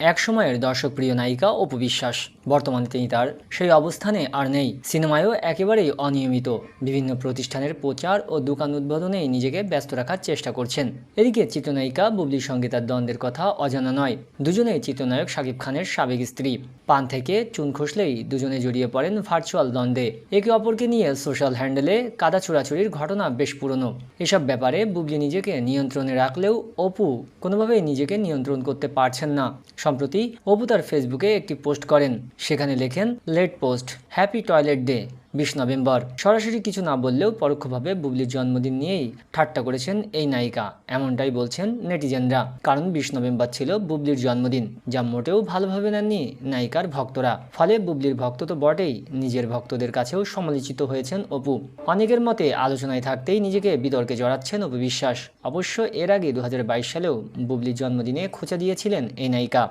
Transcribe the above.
এক সময়ের দর্শকপ্রিয় নায়িকা অপু বিশ্বাস। বর্তমানে তিনি তার সেই অবস্থানে আর নেই। সিনেমায়ও একেবারেই অনিয়মিত। বিভিন্ন প্রতিষ্ঠানের প্রচার ও দোকান উদ্বোধনেই নিজেকে ব্যস্ত রাখার চেষ্টা করছেন। এদিকে চিত্রনায়িকা বুবলির সঙ্গে তার দ্বন্দ্বের কথা অজানা নয়। দুজনেই চিত্রনায়ক শাকিব খানের সাবেক স্ত্রী। পান থেকে চুন খসলেই দুজনে জড়িয়ে পড়েন ভার্চুয়াল দ্বন্দ্বে। একে অপরকে নিয়ে সোশ্যাল হ্যান্ডেলে কাদা চোরাচুরির ঘটনা বেশ পুরনো। এসব ব্যাপারে বুবলি নিজেকে নিয়ন্ত্রণে রাখলেও অপু কোনোভাবেই নিজেকে নিয়ন্ত্রণ করতে পারছেন না। সম্প্রতি অপু তার ফেসবুকে একটি পোস্ট করেন। সেখানে লেখেন, late post, happy toilet day, বিশ নভেম্বর। সরাসরি কিছু না বললেও পরোক্ষভাবে বুবলির জন্মদিন নিয়েই ঠাট্টা করেছেন এই নায়িকা। এমনটাই বলছেন নেটিজেনরা, কারণ বিশ নভেম্বর ছিল বুবলির জন্মদিন, যা মোটেও ভালোভাবে নেননি নায়িকার ভক্তরা। ফলে বুবলির ভক্ত তো বটেই, নিজের ভক্তদের কাছেও সমালোচিত হয়েছেন অপু। অনেকের মতে আলোচনায় থাকতেই নিজেকে বিতর্কে জড়াচ্ছেন অপু বিশ্বাস। অবশ্য এর আগে দু হাজার বাইশ সালেও বুবলির জন্মদিনে খোঁচা দিয়েছিলেন এই নায়িকা।